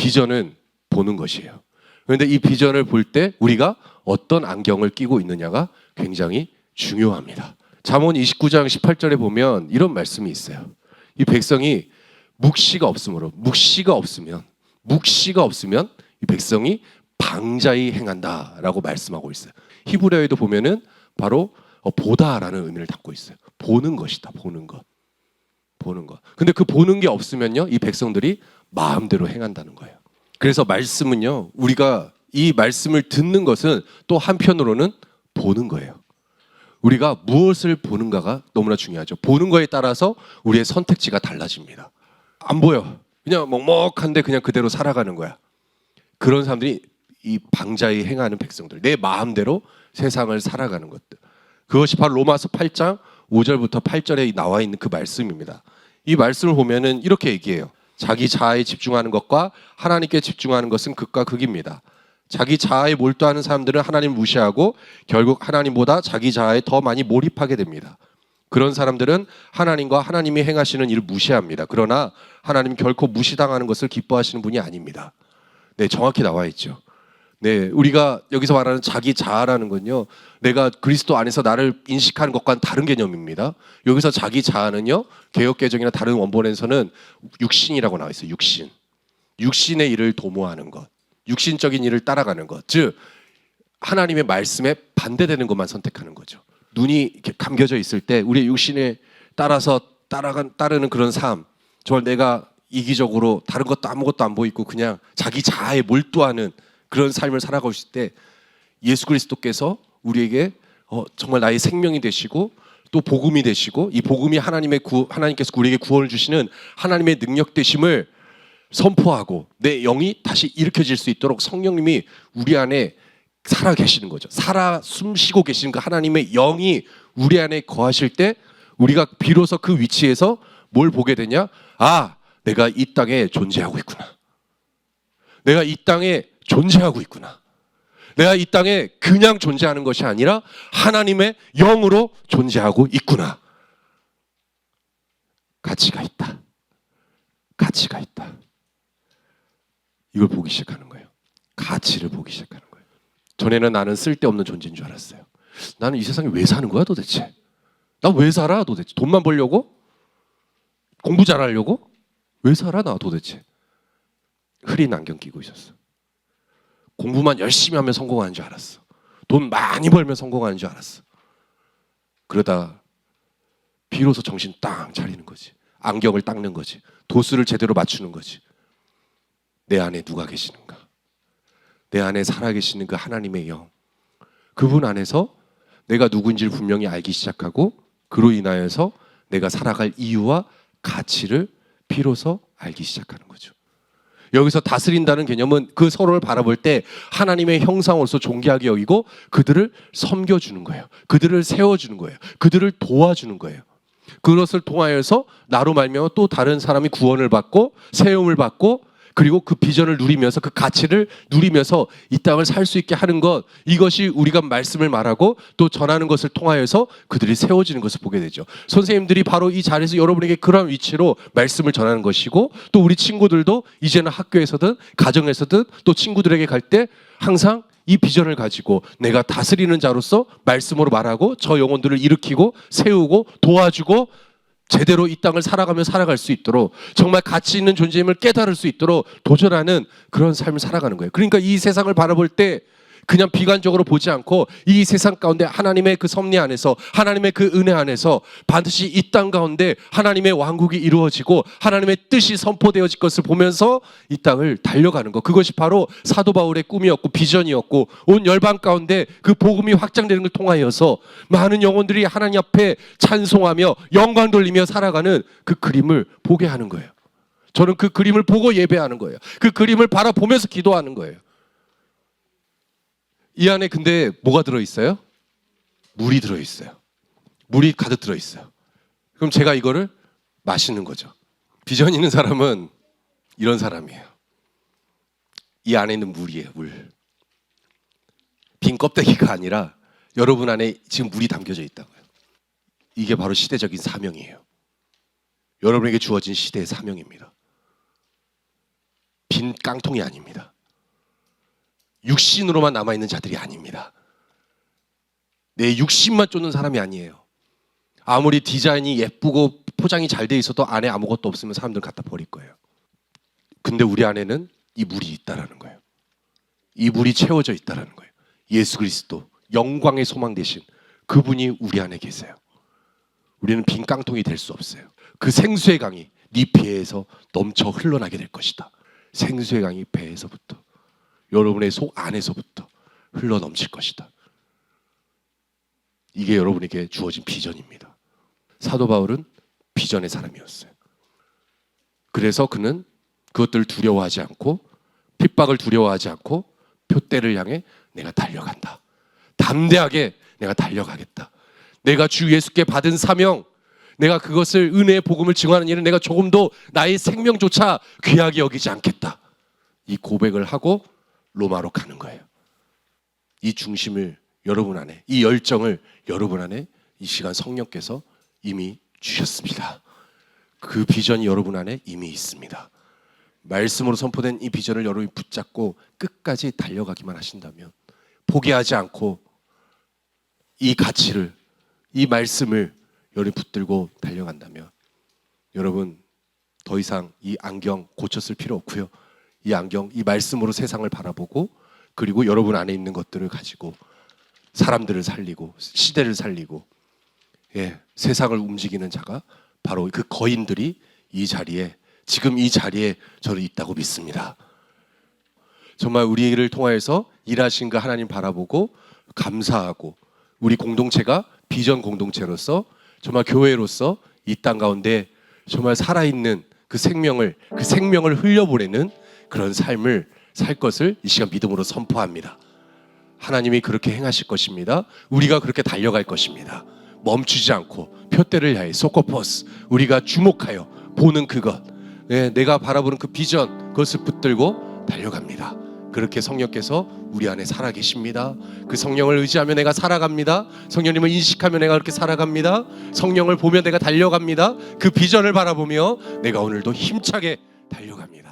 비전은 보는 것이에요. 그런데 이 비전을 볼 때 우리가 어떤 안경을 끼고 있느냐가 굉장히 중요합니다. 잠언 29장 18절에 보면 이런 말씀이 있어요. 이 백성이 묵시가 없으므로 묵시가 없으면 묵시가 없으면 이 백성이 방자히 행한다라고 말씀하고 있어요. 히브리어에도 보면은 바로 어, 보다라는 의미를 담고 있어요. 보는 것이다. 보는 것. 보는 것. 근데 그 보는 게 없으면요. 이 백성들이 마음대로 행한다는 거예요. 그래서 말씀은요. 우리가 이 말씀을 듣는 것은 또 한편으로는 보는 거예요. 우리가 무엇을 보는가가 너무나 중요하죠. 보는 거에 따라서 우리의 선택지가 달라집니다. 안 보여. 그냥 먹먹한데 그냥 그대로 살아가는 거야. 그런 사람들이 이 방자히 행하는 백성들, 내 마음대로 세상을 살아가는 것들. 그것이 바로 로마서 8장 5절부터 8절에 나와 있는 그 말씀입니다. 이 말씀을 보면은 이렇게 얘기해요. 자기 자아에 집중하는 것과 하나님께 집중하는 것은 극과 극입니다. 자기 자아에 몰두하는 사람들은 하나님을 무시하고 결국 하나님보다 자기 자아에 더 많이 몰입하게 됩니다. 그런 사람들은 하나님과 하나님이 행하시는 일을 무시합니다. 그러나 하나님 결코 무시당하는 것을 기뻐하시는 분이 아닙니다. 네, 정확히 나와 있죠. 네, 우리가 여기서 말하는 자기 자아라는 건요, 내가 그리스도 안에서 나를 인식하는 것과는 다른 개념입니다. 여기서 자기 자아는요, 개혁 개정이나 다른 원본에서는 육신이라고 나와 있어요. 육신. 육신의 일을 도모하는 것, 육신적인 일을 따라가는 것, 즉 하나님의 말씀에 반대되는 것만 선택하는 거죠. 눈이 이렇게 감겨져 있을 때 우리의 육신에 따라서 따라간 따르는 그런 삶, 정말 내가 이기적으로 다른 것도 아무것도 안 보이고 그냥 자기 자아에 몰두하는 그런 삶을 살아가고 있을 때 예수 그리스도께서 우리에게 어, 정말 나의 생명이 되시고 또 복음이 되시고 이 복음이 하나님의 구, 하나님께서 우리에게 구원을 주시는 하나님의 능력 되심을 선포하고 내 영이 다시 일으켜질 수 있도록 성령님이 우리 안에 살아 계시는 거죠. 살아 숨쉬고 계시는 그 하나님의 영이 우리 안에 거하실 때 우리가 비로소 그 위치에서 뭘 보게 되냐? 아, 내가 이 땅에 존재하고 있구나. 내가 이 땅에 존재하고 있구나. 내가 이 땅에 그냥 존재하는 것이 아니라 하나님의 영으로 존재하고 있구나. 가치가 있다. 가치가 있다. 이걸 보기 시작하는 거예요. 가치를 보기 시작하는 거예요. 전에는 나는 쓸데없는 존재인 줄 알았어요. 나는 이 세상에 왜 사는 거야 도대체? 나 왜 살아 도대체? 돈만 벌려고? 공부 잘하려고? 왜 살아 나 도대체? 흐린 안경 끼고 있었어. 공부만 열심히 하면 성공하는 줄 알았어. 돈 많이 벌면 성공하는 줄 알았어. 그러다 비로소 정신 땅 차리는 거지. 안경을 닦는 거지. 도수를 제대로 맞추는 거지. 내 안에 누가 계시는가? 내 안에 살아계시는 그 하나님의 영. 그분 안에서 내가 누구인지를 분명히 알기 시작하고 그로 인하여서 내가 살아갈 이유와 가치를 비로소 알기 시작하는 거죠. 여기서 다스린다는 개념은 그 서로를 바라볼 때 하나님의 형상으로서 존귀하게 여기고 그들을 섬겨주는 거예요. 그들을 세워주는 거예요. 그들을 도와주는 거예요. 그것을 통하여서 나로 말미암아 또 다른 사람이 구원을 받고 세움을 받고 그리고 그 비전을 누리면서 그 가치를 누리면서 이 땅을 살 수 있게 하는 것 이것이 우리가 말씀을 말하고 또 전하는 것을 통하여서 그들이 세워지는 것을 보게 되죠. 선생님들이 바로 이 자리에서 여러분에게 그런 위치로 말씀을 전하는 것이고 또 우리 친구들도 이제는 학교에서든 가정에서든 또 친구들에게 갈 때 항상 이 비전을 가지고 내가 다스리는 자로서 말씀으로 말하고 저 영혼들을 일으키고 세우고 도와주고 제대로 이 땅을 살아가며 살아갈 수 있도록 정말 가치 있는 존재임을 깨달을 수 있도록 도전하는 그런 삶을 살아가는 거예요. 그러니까 이 세상을 바라볼 때 그냥 비관적으로 보지 않고 이 세상 가운데 하나님의 그 섭리 안에서 하나님의 그 은혜 안에서 반드시 이 땅 가운데 하나님의 왕국이 이루어지고 하나님의 뜻이 선포되어질 것을 보면서 이 땅을 달려가는 것 그것이 바로 사도 바울의 꿈이었고 비전이었고 온 열방 가운데 그 복음이 확장되는 걸 통하여서 많은 영혼들이 하나님 앞에 찬송하며 영광 돌리며 살아가는 그 그림을 보게 하는 거예요. 저는 그 그림을 보고 예배하는 거예요. 그 그림을 바라보면서 기도하는 거예요. 이 안에 근데 뭐가 들어 있어요? 물이 들어 있어요. 물이 가득 들어 있어요. 그럼 제가 이거를 마시는 거죠. 비전 있는 사람은 이런 사람이에요. 이 안에 있는 물이에요, 물. 빈 껍데기가 아니라 여러분 안에 지금 물이 담겨져 있다고요. 이게 바로 시대적인 사명이에요. 여러분에게 주어진 시대의 사명입니다. 빈 깡통이 아닙니다. 육신으로만 남아 있는 자들이 아닙니다. 내 육신만 쫓는 사람이 아니에요. 아무리 디자인이 예쁘고 포장이 잘 돼 있어도 안에 아무것도 없으면 사람들 갖다 버릴 거예요. 근데 우리 안에는 이 물이 있다라는 거예요. 이 물이 채워져 있다라는 거예요. 예수 그리스도 영광의 소망 대신 그분이 우리 안에 계세요. 우리는 빈 깡통이 될 수 없어요. 그 생수의 강이 네 배에서 넘쳐 흘러나게 될 것이다. 생수의 강이 배에서부터 여러분의 속 안에서부터 흘러 넘칠 것이다. 이게 여러분에게 주어진 비전입니다. 사도 바울은 비전의 사람이었어요. 그래서 그는 그것들을 두려워하지 않고 핍박을 두려워하지 않고 표대를 향해 내가 달려간다. 담대하게 내가 달려가겠다. 내가 주 예수께 받은 사명, 내가 그것을 은혜의 복음을 증언하는 일은 내가 조금도 나의 생명조차 귀하게 여기지 않겠다. 이 고백을 하고 로마로 가는 거예요. 이 중심을 여러분 안에, 이 열정을 여러분 안에 이 시간 성령께서 이미 주셨습니다. 그 비전이 여러분 안에 이미 있습니다. 말씀으로 선포된 이 비전을 여러분이 붙잡고 끝까지 달려가기만 하신다면 포기하지 않고 이 가치를 이 말씀을 여러분이 붙들고 달려간다면 여러분 더 이상 이 안경 고쳤을 필요 없고요. 이 안경 이 말씀으로 세상을 바라보고 그리고 여러분 안에 있는 것들을 가지고 사람들을 살리고 시대를 살리고 예, 세상을 움직이는 자가 바로 그 거인들이 이 자리에 지금 이 자리에 저는 있다고 믿습니다. 정말 우리를 통하여서 일하신 그 하나님 바라보고 감사하고 우리 공동체가 비전 공동체로서 정말 교회로서 이 땅 가운데 정말 살아있는 그 생명을 그 생명을 흘려보내는 그런 삶을 살 것을 이 시간 믿음으로 선포합니다. 하나님이 그렇게 행하실 것입니다. 우리가 그렇게 달려갈 것입니다. 멈추지 않고 표대를 향해 소코포스 우리가 주목하여 보는 그것 네, 내가 바라보는 그 비전 그것을 붙들고 달려갑니다. 그렇게 성령께서 우리 안에 살아 계십니다. 그 성령을 의지하며 내가 살아갑니다. 성령님을 인식하며 내가 그렇게 살아갑니다. 성령을 보며 내가 달려갑니다. 그 비전을 바라보며 내가 오늘도 힘차게 달려갑니다.